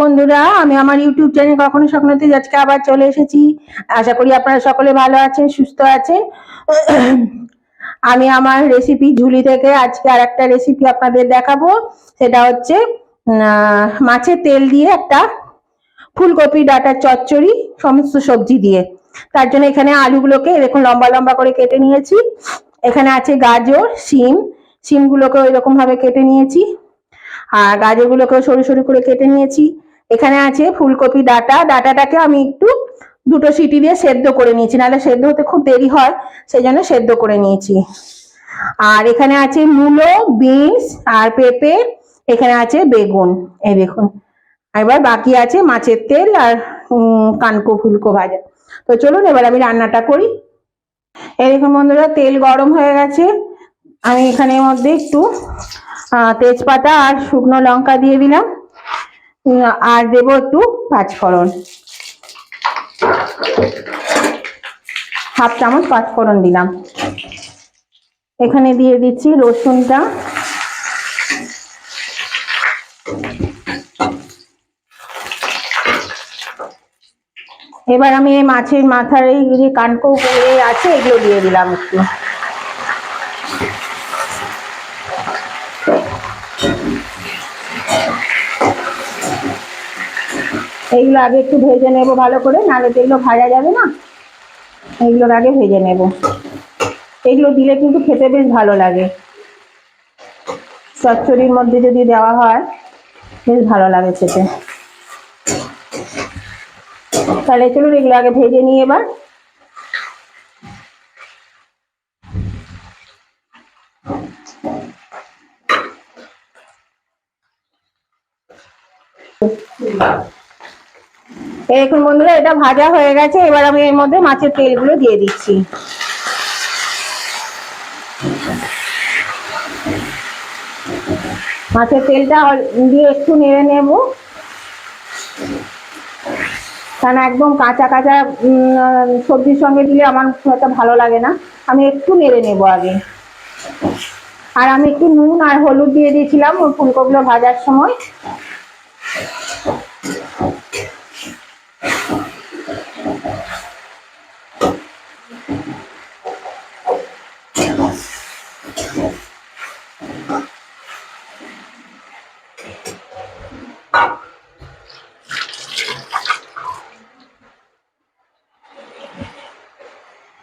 বন্ধুরা, আমি আমার ইউটিউব চ্যানেল কখনো স্বপ্নতে আজকে আবার চলে এসেছি। আশা করি আপনারা সকলে ভালো আছেন, সুস্থ আছেন। আমি আমার রেসিপি ঝুলি থেকে আজকে আর একটা রেসিপি আপনাদের দেখাবো। সেটা হচ্ছে মাছের তেল দিয়ে একটা ফুলকপি, ডাটার চচ্চড়ি, সমস্ত সবজি দিয়ে। তার জন্য এখানে আলুগুলোকে এরকম লম্বা লম্বা করে কেটে নিয়েছি। এখানে আছে গাজর, শিম। শিমগুলোকে এরকম ভাবে কেটে নিয়েছি। আর গাজরগুলোকেও সরু সরু করে কেটে নিয়েছি। এখানে আছে ফুলকপি ডাটা। ডাটাটাকে আমি একটু দুটো সিটি দিয়ে সেদ্ধ করে নিয়েছি। নাহলে সেদ্ধ হতে খুব দেরি হয় সেই জন্য সেদ্ধ করে নিয়েছি। আর এখানে আছে মূলো, বিনস আর পেঁপে, এখানে আছে বেগুন। এই দেখুন। এবার বাকি আছে মাছের তেল আর কানকো ফুলকো ভাজা। তো চলুন, এবার আমি রান্নাটা করি। এই দেখুন বন্ধুরা, তেল গরম হয়ে গেছে। আমি এখানে মধ্যে একটু তেজপাতা আর শুকনো লঙ্কা দিয়ে দিলাম। আর দেবো একটু পাঁচফোড়ন। হাফ চামচ পাঁচফোড়ন দিলাম। এখানে দিয়ে দিচ্ছি রসুনটা। এবার আমি এই মাছের মাথার এই যে কানকো করে আছে, এগুলো দিয়ে দিলাম একটু। এইগুলো আগে একটু ভেজে নেব ভালো করে, নাহলে তো এগুলো ভাজা যাবে না। এইগুলোর আগে ভেজে নেব। এগুলো দিলে কিন্তু খেতে বেশ ভালো লাগে। চচ্চড়ির মধ্যে যদি দেওয়া হয়, বেশ ভালো লাগে খেতে। তাহলে চলুন এগুলো আগে ভেজে নিই এবার। এই দেখুন বন্ধুরা, এটা ভাজা হয়ে গেছে। এবার আমি এর মধ্যে মাছের তেলগুলো দিয়ে দিচ্ছি। মাছের তেলটা দিয়ে একটু নেড়ে নেব। কারণ একদম কাঁচা কাঁচা সবজির সঙ্গে দিলে আমার একটা ভালো লাগে না। আমি একটু নেড়ে নেব আগে। আর আমি একটু নুন আর হলুদ দিয়ে দিয়েছিলাম ফুলকপিগুলো ভাজার সময়।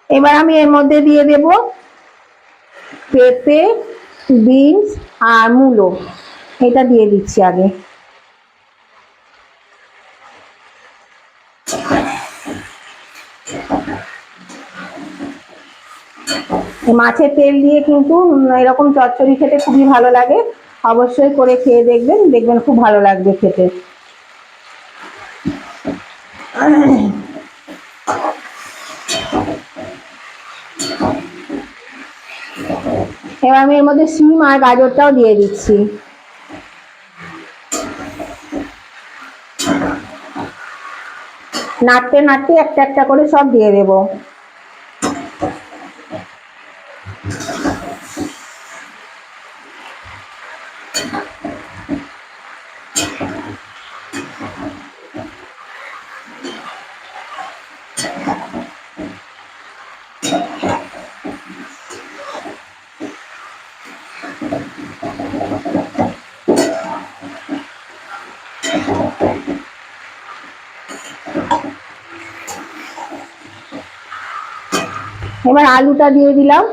এবার আমি এর মধ্যে দিয়ে দেব পেঁপে বিনস আর মূলো। এটা দিয়ে দিচ্ছি আগে এই মাছের তেল দিয়ে কিন্তু এরকম চচ্চড়ি খেতে খুবই ভালো লাগে। অবশ্যই করে খেয়ে দেখবেন দেখবেন খুব ভালো লাগবে খেতে। এবার আমি এর মধ্যে সিম আর গাজরটাও দিয়ে দিচ্ছি। নাড়তে নাড়তে একটা একটা করে সব দিয়ে দেব। এবার আলুটা দিয়ে দিলাম।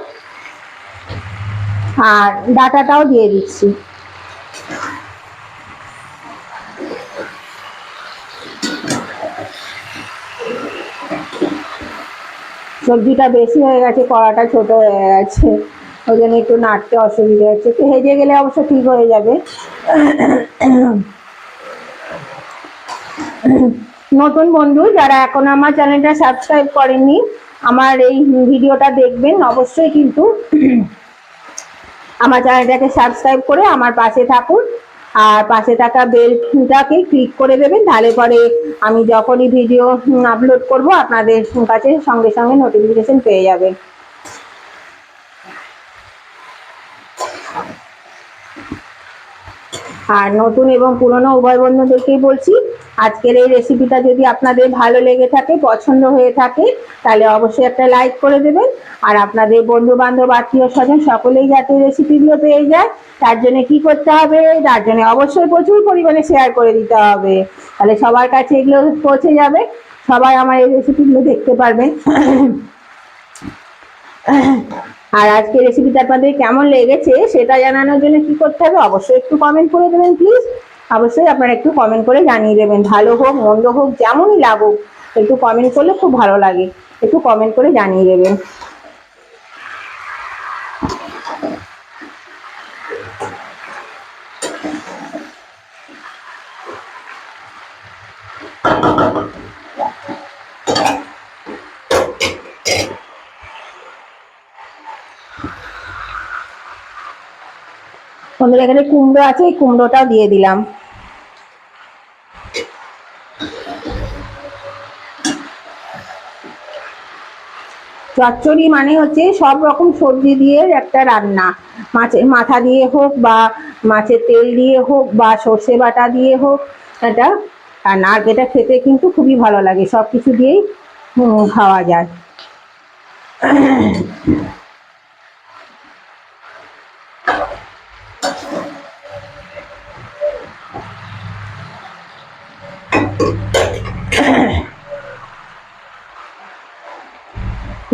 আর ডাটাটাও দিয়ে দিচ্ছি। সবজিটা বেশি হয়ে গেছে, কড়াটা ছোট হয়ে গেছে। ওই জন্য একটু নাড়তে অসুবিধা হচ্ছে। একটু হেজে গেলে অবশ্য ঠিক হয়ে যাবে। নতুন বন্ধু, যারা এখন আমার চ্যানেলটা সাবস্ক্রাইব করেননি, আমার এই ভিডিওটা দেখবেন। অবশ্যই কিন্তু আমার চ্যানেলটাকে সাবস্ক্রাইব করে আমার পাশে থাকুন। আর পাশে থাকা বেলটাকে ক্লিক করে দেবেন, তাহলে পরে আমি যখনই ভিডিও আপলোড করব, আপনাদের কাছে সঙ্গে সঙ্গে নোটিফিকেশন পেয়ে যাবেন। আর নতুন এবং পুরনো উভয় বন্ধুদেরকেই বলছি আজকের এই রেসিপিটা যদি আপনাদের ভালো লেগে থাকে, পছন্দ হয়ে থাকে, তাহলে অবশ্যই একটা লাইক করে দেবেন। আর আপনাদের বন্ধু বান্ধব আত্মীয় স্বজন সকলেই যাতে রেসিপিগুলো পেয়ে যায়, তার জন্য কি করতে হবে? তার জন্য অবশ্যই প্রচুর পরিমাণে শেয়ার করে দিতে হবে। তাহলে সবার কাছে এগুলো পৌঁছে যাবে। সবাই আমার এই রেসিপিগুলো দেখতে পারবেন আর আজকে রেসিপিটা আপনাদের কেমন লেগেছে, সেটা জানানোর জন্য কি করতে হবে, অবশ্যই একটু কমেন্ট করে দেবেন প্লিজ অবশ্যই আপনারা একটু কমেন্ট করে জানিয়ে দেবেন। ভালো হোক, মন্দ হোক, যেমনই লাগুক, একটু কমেন্ট করলে খুব ভালো লাগে। একটু কমেন্ট করে জানিয়ে দেবেন। বন্ধুরা, এখানে কুমড়ো আছে, এই কুমড়োটাও দিয়ে দিলাম। চচ্চড়ি মানে হচ্ছে সব রকম সবজি দিয়ে একটা রান্না। মাছের মাথা দিয়ে হোক বা মাছের তেল দিয়ে হোক বা সর্ষে বাটা দিয়ে হোক, এটা রান্না। আর এটা খেতে কিন্তু খুবই ভালো লাগে সব কিছু দিয়েই খাওয়া যায়।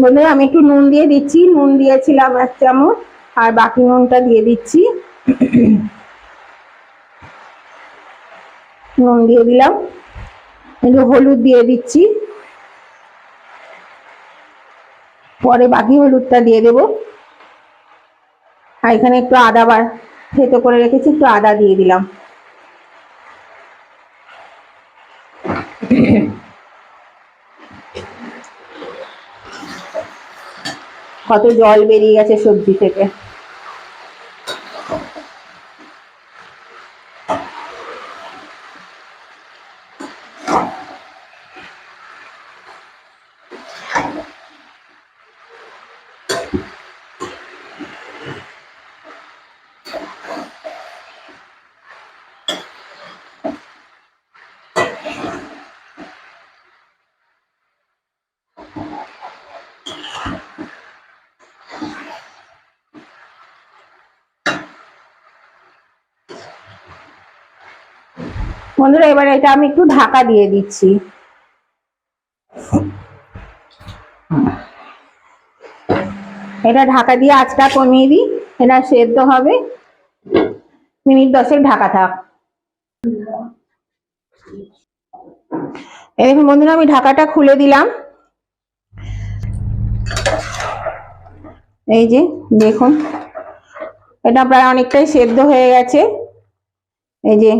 বন্ধুরা আমি একটু নুন দিয়ে দিচ্ছি, নুন দিয়েছিলাম এক চামচ, আর বাকি নুনটা দিয়ে দিচ্ছি। নুন দিয়ে দিলাম, একটু হলুদ দিয়ে দিচ্ছি। পরে বাকি হলুদটা দিয়ে দেব। আর এখানে একটু আদা বার, থেতো করে রেখেছি, একটু আদা দিয়ে দিলাম। কত জল বেরিয়ে গেছে সবজি থেকে। বন্ধুরা, এবার এটা আমি একটু ঢাকা দিয়ে দিচ্ছি। এটা ঢাকা দিয়ে আঁচটা কমিয়ে দিই। এটা সেদ্ধ হবে। মিনিট দশেক ঢাকা থাক। দেখুন বন্ধুরা, আমি ঢাকাটা খুলে দিলাম। এই যে, দেখুন। এটা প্রায় অনেকটাই সেদ্ধ হয়ে গেছে। এই যে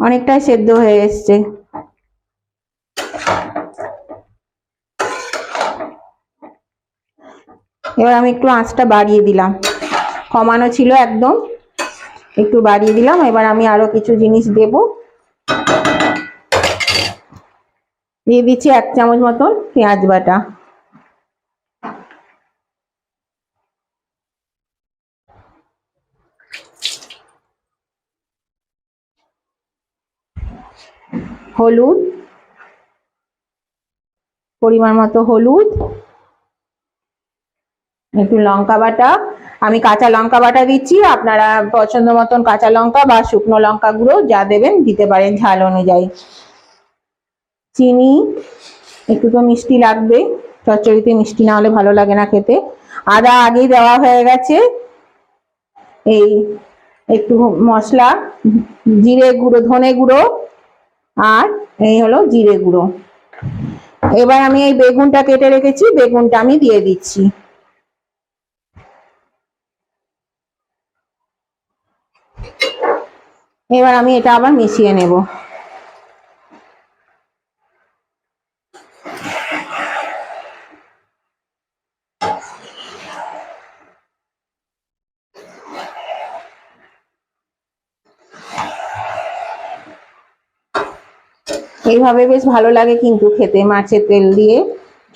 অনেকটাই সেদ্ধ হয়ে এসছে। এবার আমি একটু আঁচটা বাড়িয়ে দিলাম। কমানো ছিল একদম। একটু বাড়িয়ে দিলাম। এবার আমি আরও কিছু জিনিস দেব। দিয়ে দিচ্ছি এক চামচ মতন পেঁয়াজ বাটা। হলুদ, পরিমাণ মতো হলুদ, একটু লঙ্কা বাটা। আমি কাঁচা লঙ্কা বাটা দিচ্ছি, আপনারা পছন্দ মতন কাঁচা লঙ্কা বা শুকনো লঙ্কা গুঁড়ো যা দেবেন, দিতে পারেন ঝাল অনুযায়ী। চিনি, একটু তো মিষ্টি লাগবে, চচ্চড়িতে মিষ্টি না হলে ভালো লাগে না খেতে। আদা আগেই দেওয়া হয়ে গেছে। এই একটু মশলা, জিরে গুঁড়ো, ধনে গুঁড়ো আর এই হলো জিরে গুঁড়ো। এবার আমি এই বেগুনটা কেটে রেখেছি, বেগুনটা আমি দিয়ে দিচ্ছি। এবার আমি এটা আবার মিশিয়ে নেব। এইভাবে বেশ ভালো লাগে কিন্তু খেতে। মাছের তেল দিয়ে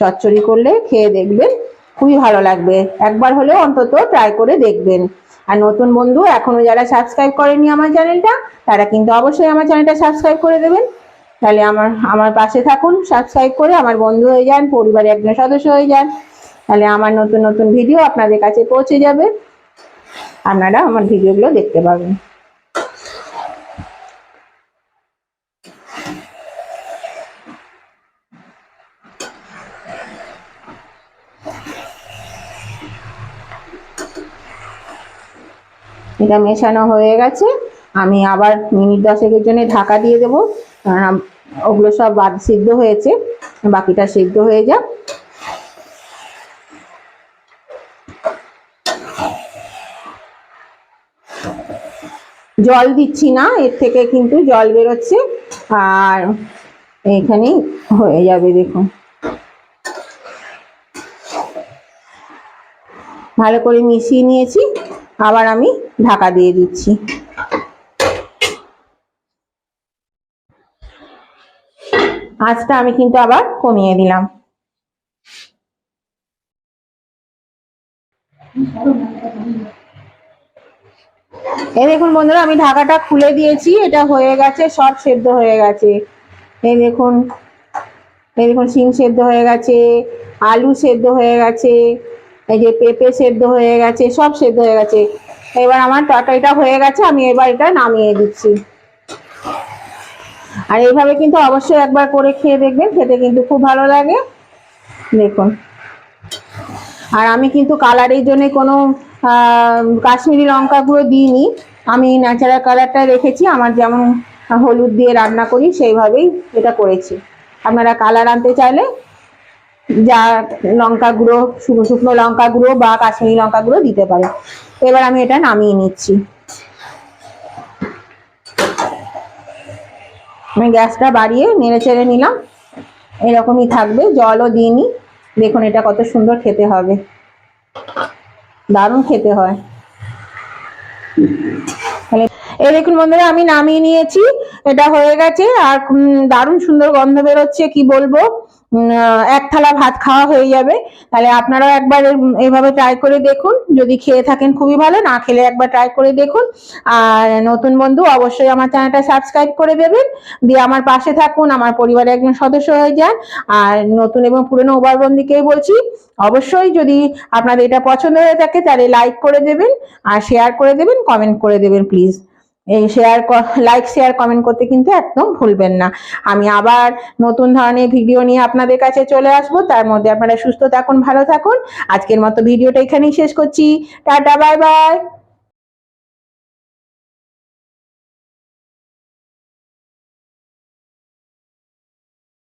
চচ্চড়ি করলে খেয়ে দেখবেন খুবই ভালো লাগবে। একবার হলেও অন্তত ট্রাই করে দেখবেন। আর নতুন বন্ধু এখনও যারা সাবস্ক্রাইব করেনি আমার চ্যানেলটা তারা কিন্তু অবশ্যই আমার চ্যানেলটা সাবস্ক্রাইব করে দেবেন। তাহলে আমার আমার পাশে থাকুন সাবস্ক্রাইব করে আমার বন্ধু হয়ে যান পরিবারে একজন সদস্য হয়ে যান। তাহলে আমার নতুন নতুন ভিডিও আপনাদের কাছে পৌঁছে যাবে। আপনারা আমার ভিডিওগুলো দেখতে পাবেন। এটা মেশানো হয়ে গেছে। আমি আবার মিনিট দশেকের জন্য ঢাকা দিয়ে দেবো। কারণ ওগুলো সব বাদ সিদ্ধ হয়েছে। বাকিটা সিদ্ধ হয়ে যাক। জল দিচ্ছি না, এর থেকে কিন্তু জল বেরোচ্ছে। আর এখানেই হয়ে যাবে, দেখুন। ভালো করে মিশিয়ে নিয়েছি। আবার আমি ঢাকা দিয়ে দিচ্ছি। আঁচটা আমি কিন্তু আবার কমিয়ে দিলাম। এই দেখুন বন্ধুরা, আমি ঢাকাটা খুলে দিয়েছি, এটা হয়ে গেছে, সব সেদ্ধ হয়ে গেছে। এই দেখুন এই দেখুন, শিম সেদ্ধ হয়ে গেছে, আলু সেদ্ধ হয়ে গেছে, এই যে পেঁপে সেদ্ধ হয়ে গেছে, সব সেদ্ধ হয়ে গেছে। এবার আমার তরকারিটা হয়ে গেছে, আমি এবার এটা নামিয়ে দিচ্ছি। আর এইভাবে কিন্তু অবশ্যই একবার করে খেয়ে দেখবেন, খেতে কিন্তু খুব ভালো লাগে। দেখুন। আর আমি কিন্তু কালারের জন্য কোনো কাশ্মীরি লঙ্কা গুঁড়ো দিইনি। আমি ন্যাচারাল কালারটা রেখেছি, আমার যেমন হলুদ দিয়ে রান্না করি, সেইভাবেই এটা করেছি। আপনারা কালার আনতে চাইলে যা লঙ্কা গুঁড়ো, শুকনো শুকনো লঙ্কা গুঁড়ো বা কাশ্মীরি লঙ্কা গুঁড়ো দিতে পারে। এবার আমি এটা নামিয়ে নিচ্ছি। আমি গ্যাসটা বাড়িয়ে নেড়ে চেড়ে নিলাম। এরকমই থাকবে, জলও দিইনি। দেখুন এটা কত সুন্দর খেতে হবে। দারুণ খেতে হয়। এই দেখুন বন্ধুরা, আমি নামিয়ে নিয়েছি। এটা হয়ে গেছে, আর দারুণ সুন্দর গন্ধ বেরোচ্ছে, কি বলব? এক থালা ভাত খাওয়া হয়ে যাবে। তাহলে আপনারাও একবার এভাবে ট্রাই করে দেখুন। যদি খেয়ে থাকেন খুবই ভালো, না খেলে একবার ট্রাই করে দেখুন। আর, নতুন বন্ধু অবশ্যই আমার চ্যানেলটা সাবস্ক্রাইব করে দেবেন। দিয়ে আমার পাশে থাকুন, আমার পরিবারের একজন সদস্য হয়ে যান। আর, নতুন এবং পুরনো উবারবন্দিকেই বলছি, অবশ্যই যদি আপনাদের এটা পছন্দ হয়ে থাকে, তাহলে লাইক করে দেবেন, আর শেয়ার করে দেবেন কমেন্ট করে দেবেন প্লিজ এই শেয়ার লাইক শেয়ার কমেন্ট করতে কিন্তু একদম ভুলবেন না। আমি আবার নতুন ধরনের ভিডিও নিয়ে আপনাদের কাছে চলে আসব। তার মধ্যে আপনারা সুস্থ থাকুন, ভালো থাকুন। আজকের মতো ভিডিওটা এখানেই শেষ করছি। Tata bye bye